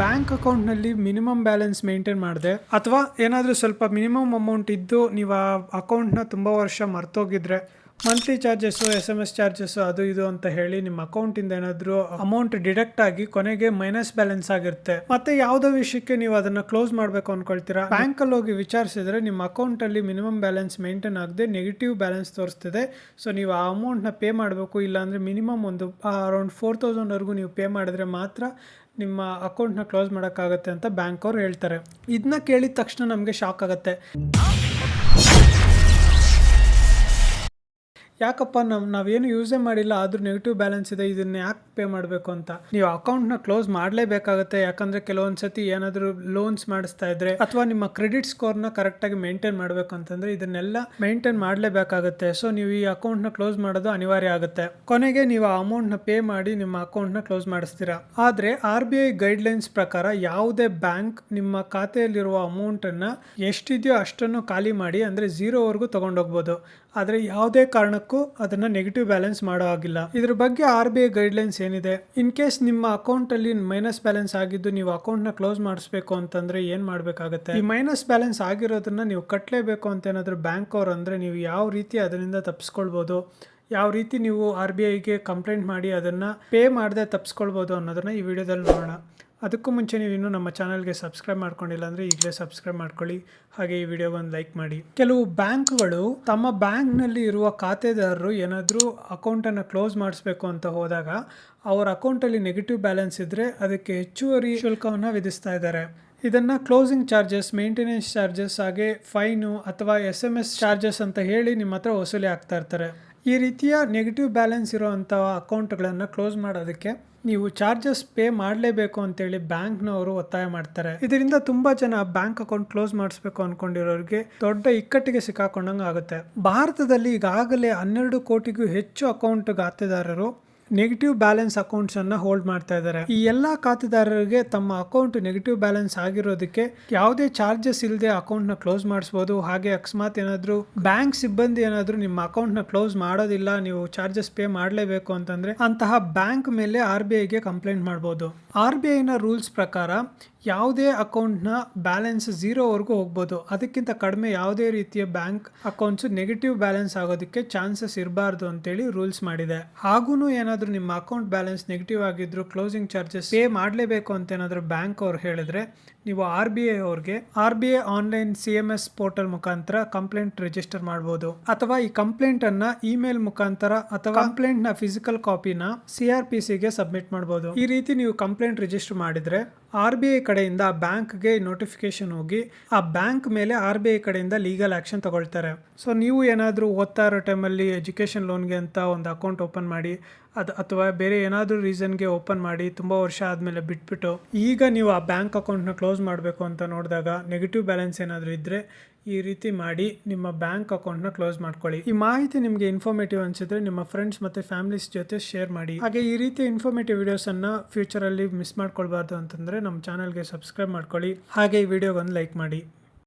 Bank ಅಕೌಂಟ್ನಲ್ಲಿ minimum balance maintain ಮಾಡಿದೆ, ಅಥವಾ ಏನಾದರೂ ಸ್ವಲ್ಪ ಮಿನಿಮಮ್ ಅಮೌಂಟ್ ಇದ್ದು ನೀವು ಆ ಅಕೌಂಟ್ನ ತುಂಬ ವರ್ಷ ಮರ್ತೋಗಿದ್ರೆ monthly charges S M S charges ಅದು ಇದು ಅಂತ ಹೇಳಿ ನಿಮ್ಮ ಅಕೌಂಟಿಂದ ಏನಾದರೂ ಅಮೌಂಟ್ ಡಿಡಕ್ಟ್ ಆಗಿ ಕೊನೆಗೆ ಮೈನಸ್ ಬ್ಯಾಲೆನ್ಸ್ ಆಗಿರುತ್ತೆ. ಮತ್ತೆ ಯಾವುದೋ ವಿಷಯಕ್ಕೆ ನೀವು ಅದನ್ನ ಕ್ಲೋಸ್ ಮಾಡಬೇಕು ಅನ್ಕೊಳ್ತೀರಾ? ಬ್ಯಾಂಕಲ್ಲಿ ಹೋಗಿ ವಿಚಾರಿಸಿದ್ರೆ ನಿಮ್ಮ ಅಕೌಂಟಲ್ಲಿ ಮಿನಿಮಮ್ ಬ್ಯಾಲೆನ್ಸ್ ಮೇಂಟೈನ್ ಆಗದೆ ನೆಗೆಟಿವ್ ಬ್ಯಾಲೆನ್ಸ್ ತೋರಿಸ್ತಿದೆ. ಸೊ ನೀವು ಆ ಅಮೌಂಟ್ನ ಪೇ ಮಾಡಬೇಕು, ಇಲ್ಲಾಂದರೆ ಮಿನಿಮಮ್ ಒಂದು ಅರೌಂಡ್ ಫೋರ್ ತೌಸಂಡ್ವರೆಗೂ ನೀವು ಪೇ ಮಾಡಿದ್ರೆ ಮಾತ್ರ ನಿಮ್ಮ ಅಕೌಂಟ್ನ ಕ್ಲೋಸ್ ಮಾಡೋಕ್ಕಾಗತ್ತೆ ಅಂತ ಬ್ಯಾಂಕ್ ಅವ್ರು ಹೇಳ್ತಾರೆ. ಇದನ್ನ ಕೇಳಿದ ತಕ್ಷಣ ನಮಗೆ ಶಾಕ್ ಆಗುತ್ತೆ. ಯಾಕಪ್ಪ, ನಮ್ ನಾವೇನು ಯೂಸೇ ಮಾಡಿಲ್ಲ, ಆದ್ರೂ ನೆಗೆಟಿವ್ ಬ್ಯಾಲೆನ್ಸ್ ಇದೆ, ಇದನ್ನ ಯಾಕೆ ಪೇ ಮಾಡಬೇಕು ಅಂತ? ನೀವು ಅಕೌಂಟ್ನ ಕ್ಲೋಸ್ ಮಾಡಲೇಬೇಕಾಗುತ್ತೆ, ಯಾಕಂದ್ರೆ ಕೆಲವೊಂದು ಸತಿ ಏನಾದರೂ ಲೋನ್ಸ್ ಮಾಡಿಸ್ತಾ ಇದ್ರೆ, ಅಥವಾ ನಿಮ್ಮ ಕ್ರೆಡಿಟ್ ಸ್ಕೋರ್ನ ಕರೆಕ್ಟಾಗಿ ಮೇಂಟೈನ್ ಮಾಡಬೇಕು ಅಂತಂದ್ರೆ ಇದನ್ನೆಲ್ಲ ಮೇಂಟೈನ್ ಮಾಡಲೇಬೇಕಾಗುತ್ತೆ. ಸೊ ನೀವು ಈ ಅಕೌಂಟ್ನ ಕ್ಲೋಸ್ ಮಾಡೋದು ಅನಿವಾರ್ಯ ಆಗುತ್ತೆ. ಕೊನೆಗೆ ನೀವು ಆ ಅಮೌಂಟ್ನ ಪೇ ಮಾಡಿ ನಿಮ್ಮ ಅಕೌಂಟ್ನ ಕ್ಲೋಸ್ ಮಾಡಿಸ್ತೀರಾ? ಆದರೆ ಆರ್ ಬಿ ಐ ಗೈಡ್ಲೈನ್ಸ್ ಪ್ರಕಾರ ಯಾವುದೇ ಬ್ಯಾಂಕ್ ನಿಮ್ಮ ಖಾತೆಯಲ್ಲಿರುವ ಅಮೌಂಟನ್ನು ಎಷ್ಟಿದೆಯೋ ಅಷ್ಟನ್ನು ಖಾಲಿ ಮಾಡಿ, ಅಂದರೆ ಝೀರೋವರೆಗೂ ತೊಗೊಂಡೋಗ್ಬೋದು. ಆದರೆ ಯಾವುದೇ ಕಾರಣಕ್ಕೂ ಅದನ್ನು ನೆಗೆಟಿವ್ ಬ್ಯಾಲೆನ್ಸ್ ಮಾಡೋ ಆಗಿಲ್ಲ ಇದ್ರ ಬಗ್ಗೆ ಆರ್ ಬಿ ಐ ಗೈಡ್ಲೈನ್ಸ್ ಏನಿದೆ? ಇನ್ ಕೇಸ್ ನಿಮ್ಮ ಅಕೌಂಟಲ್ಲಿ ಮೈನಸ್ ಬ್ಯಾಲೆನ್ಸ್ ಆಗಿದ್ದು ನೀವು ಅಕೌಂಟ್ನ ಕ್ಲೋಸ್ ಮಾಡಿಸ್ಬೇಕು ಅಂತಂದ್ರೆ ಏನು ಮಾಡಬೇಕಾಗುತ್ತೆ? ಈ ಮೈನಸ್ ಬ್ಯಾಲೆನ್ಸ್ ಆಗಿರೋದನ್ನ ನೀವು ಕಟ್ಟಲೇಬೇಕು ಅಂತ ಏನಾದ್ರು ಬ್ಯಾಂಕ್ ಅವ್ರು ಅಂದರೆ ನೀವು ಯಾವ ರೀತಿ ಅದರಿಂದ ತಪ್ಪಿಸ್ಕೊಳ್ಬೋದು ಯಾವ ರೀತಿ ನೀವು ಆರ್ ಬಿ ಐಗೆ ಕಂಪ್ಲೇಂಟ್ ಮಾಡಿ ಅದನ್ನು ಪೇ ಮಾಡದೆ ತಪ್ಪಿಸ್ಕೊಳ್ಬೋದು ಅನ್ನೋದನ್ನ ಈ ವಿಡಿಯೋದಲ್ಲಿ ನೋಡೋಣ. ಅದಕ್ಕೂ ಮುಂಚೆ ನೀವು ಇನ್ನೂ ನಮ್ಮ ಚಾನಲ್ಗೆ ಸಬ್ಸ್ಕ್ರೈಬ್ ಮಾಡ್ಕೊಂಡಿಲ್ಲ ಅಂದರೆ ಈಗಲೇ ಸಬ್ಸ್ಕ್ರೈಬ್ ಮಾಡ್ಕೊಳ್ಳಿ. ಹಾಗೆ ಈ ವಿಡಿಯೋವನ್ನು ಲೈಕ್ ಮಾಡಿ. ಕೆಲವು ಬ್ಯಾಂಕ್ಗಳು ತಮ್ಮ ಬ್ಯಾಂಕ್ನಲ್ಲಿ ಇರುವ ಖಾತೆದಾರರು ಏನಾದರೂ ಅಕೌಂಟನ್ನು ಕ್ಲೋಸ್ ಮಾಡಿಸ್ಬೇಕು ಅಂತ ಹೋದಾಗ ಅವರ ಅಕೌಂಟಲ್ಲಿ ನೆಗೆಟಿವ್ ಬ್ಯಾಲೆನ್ಸ್ ಇದ್ದರೆ ಅದಕ್ಕೆ ಹೆಚ್ಚುವರಿ ಶುಲ್ಕವನ್ನು ವಿಧಿಸ್ತಾ ಇದ್ದಾರೆ. ಇದನ್ನು ಕ್ಲೋಸಿಂಗ್ ಚಾರ್ಜಸ್ ಮೇಂಟೆನೆನ್ಸ್ ಚಾರ್ಜಸ್ ಹಾಗೆ ಫೈನು ಅಥವಾ ಎಸ್ ಎಂ ಎಸ್ ಚಾರ್ಜಸ್ ಅಂತ ಹೇಳಿ ನಿಮ್ಮ ಹತ್ರ ವಸೂಲಿ ಆಗ್ತಾ ಇರ್ತಾರೆ. ಈ ರೀತಿಯ ನೆಗೆಟಿವ್ ಬ್ಯಾಲೆನ್ಸ್ ಇರೋವಂಥ ಅಕೌಂಟ್ಗಳನ್ನು ಕ್ಲೋಸ್ ಮಾಡೋದಕ್ಕೆ ನೀವು ಚಾರ್ಜಸ್ ಪೇ ಮಾಡಲೇಬೇಕು ಅಂತೇಳಿ ಬ್ಯಾಂಕ್ನವರು ಒತ್ತಾಯ ಮಾಡ್ತಾರೆ. ಇದರಿಂದ ತುಂಬ ಜನ ಬ್ಯಾಂಕ್ ಅಕೌಂಟ್ ಕ್ಲೋಸ್ ಮಾಡಿಸ್ಬೇಕು ಅಂದ್ಕೊಂಡಿರೋರಿಗೆ ದೊಡ್ಡ ಇಕ್ಕಟ್ಟಿಗೆ ಸಿಕ್ಕಾಕೊಂಡಂಗೆ ಆಗುತ್ತೆ ಭಾರತದಲ್ಲಿ ಈಗಾಗಲೇ ಹನ್ನೆರಡು ಕೋಟಿಗೂ ಹೆಚ್ಚು ಅಕೌಂಟ್ ಖಾತೆದಾರರು ನೆಗೆಟಿವ್ ಬ್ಯಾಲೆನ್ಸ್ ಅಕೌಂಟ್ಸ್ ಅನ್ನ ಹೋಲ್ಡ್ ಮಾಡ್ತಾ ಇದ್ದಾರೆ. ಈ ಎಲ್ಲಾ ಖಾತೆದಾರರಿಗೆ ತಮ್ಮ ಅಕೌಂಟ್ ನೆಗೆಟಿವ್ ಬ್ಯಾಲೆನ್ಸ್ ಆಗಿರೋದಕ್ಕೆ ಯಾವುದೇ ಚಾರ್ಜಸ್ ಇಲ್ಲದೆ ಅಕೌಂಟ್ನ ಕ್ಲೋಸ್ ಮಾಡಿಸಬಹುದು ಹಾಗೆ ಅಕಸ್ಮಾತ್ ಏನಾದರೂ ಬ್ಯಾಂಕ್ ಸಿಬ್ಬಂದಿ ಏನಾದರೂ ನಿಮ್ಮ ಅಕೌಂಟ್ನ ಕ್ಲೋಸ್ ಮಾಡೋದಿಲ್ಲ, ನೀವು ಚಾರ್ಜಸ್ ಪೇ ಮಾಡಲೇಬೇಕು ಅಂತಂದ್ರೆ ಅಂತಹ ಬ್ಯಾಂಕ್ ಮೇಲೆ ಆರ್ ಬಿ ಐಗೆ ಕಂಪ್ಲೇಂಟ್ ಮಾಡಬಹುದು ಆರ್ ಬಿ ಐನ ರೂಲ್ಸ್ ಪ್ರಕಾರ ಯಾವುದೇ ಅಕೌಂಟ್ನ ಬ್ಯಾಲೆನ್ಸ್ ಝೀರೋವರೆಗೂ ಹೋಗ್ಬೋದು. ಅದಕ್ಕಿಂತ ಕಡಿಮೆ ಯಾವುದೇ ರೀತಿಯ ಬ್ಯಾಂಕ್ ಅಕೌಂಟ್ಸ್ ನೆಗೆಟಿವ್ ಬ್ಯಾಲೆನ್ಸ್ ಆಗೋದಕ್ಕೆ ಚಾನ್ಸಸ್ ಇರಬಾರ್ದು ಅಂತೇಳಿ ರೂಲ್ಸ್ ಮಾಡಿದೆ. ಹಾಗೂ ಏನಾದರೂ ನಿಮ್ಮ ಅಕೌಂಟ್ ಬ್ಯಾಲೆನ್ಸ್ ನೆಗೆಟಿವ್ ಆಗಿದ್ರು ಕ್ಲೋಸಿಂಗ್ ಚಾರ್ಜಸ್ ಪೇ ಮಾಡಲೇಬೇಕು ಅಂತ ಏನಾದರೂ ಬ್ಯಾಂಕ್ ಅವ್ರು ಹೇಳಿದ್ರೆ ನೀವು ಆರ್ ಬಿ ಐ ಅವ್ರಿಗೆ R B I online C M S portal ಮುಖಾಂತರ ಕಂಪ್ಲೇಂಟ್ ರಿಜಿಸ್ಟರ್ ಮಾಡಬಹುದು ಅಥವಾ ಈ ಕಂಪ್ಲೇಂಟ್ ಅನ್ನ ಇಮೇಲ್ ಮುಖಾಂತರ ಅಥವಾ ಕಂಪ್ಲೇಂಟ್ನ ಫಿಸಿಕಲ್ ಕಾಪಿನ ಸಿ ಆರ್ ಪಿ ಸಿಗೆ ಸಬ್ಮಿಟ್ ಮಾಡಬಹುದು ಈ ರೀತಿ ನೀವು ಕಂಪ್ಲೇಂಟ್ ರಿಜಿಸ್ಟರ್ ಮಾಡಿದ್ರೆ ಆರ್ ಬಿ ಐ ಕಡೆಯಿಂದ ಬ್ಯಾಂಕ್ಗೆ ನೋಟಿಫಿಕೇಶನ್ ಹೋಗಿ, ಆ ಬ್ಯಾಂಕ್ ಮೇಲೆ ಆರ್ ಬಿ ಐ ಕಡೆಯಿಂದ ಲೀಗಲ್ ಆ್ಯಕ್ಷನ್ ತಗೊಳ್ತಾರೆ. ಸೊ ನೀವು ಏನಾದರೂ ಓದ್ತಾ ಇರೋ ಟೈಮಲ್ಲಿ ಎಜುಕೇಷನ್ ಲೋನ್ಗೆ ಅಂತ ಒಂದು ಅಕೌಂಟ್ ಓಪನ್ ಮಾಡಿ ಅದು ಅಥವಾ ಬೇರೆ ಏನಾದರೂ ರೀಸನ್ಗೆ ಓಪನ್ ಮಾಡಿ ತುಂಬ ವರ್ಷ ಆದಮೇಲೆ ಬಿಟ್ಬಿಟ್ಟು ಈಗ ನೀವು ಆ ಬ್ಯಾಂಕ್ ಅಕೌಂಟ್ನ ಕ್ಲೋಸ್ ಮಾಡಬೇಕು ಅಂತ ನೋಡಿದಾಗ ನೆಗೆಟಿವ್ ಬ್ಯಾಲೆನ್ಸ್ ಏನಾದರೂ ಇದ್ದರೆ ಈ ರೀತಿ ಮಾಡಿ ನಿಮ್ಮ ಬ್ಯಾಂಕ್ ಅಕೌಂಟ್ನ ಕ್ಲೋಸ್ ಮಾಡ್ಕೊಳ್ಳಿ. ಈ ಮಾಹಿತಿ ನಿಮಗೆ ಇನ್ಫಾರ್ಮೇಟಿವ್ ಅನಿಸಿದ್ರೆ ನಿಮ್ಮ ಫ್ರೆಂಡ್ಸ್ ಮತ್ತು ಫ್ಯಾಮಿಲೀಸ್ ಜೊತೆ ಶೇರ್ ಮಾಡಿ. ಹಾಗೆ ಈ ರೀತಿ ಇನ್ಫಾರ್ಮೇಟಿವ್ ವಿಡಿಯೋಸನ್ನು ಫ್ಯೂಚರಲ್ಲಿ ಮಿಸ್ ಮಾಡ್ಕೊಳ್ಬಾರ್ದು ಅಂತಂದರೆ ನಮ್ಮ ಚಾನಲ್ಗೆ ಸಬ್ಸ್ಕ್ರೈಬ್ ಮಾಡ್ಕೊಳ್ಳಿ. ಹಾಗೆ ಈ ವಿಡಿಯೋಗೊಂದು ಲೈಕ್ ಮಾಡಿ.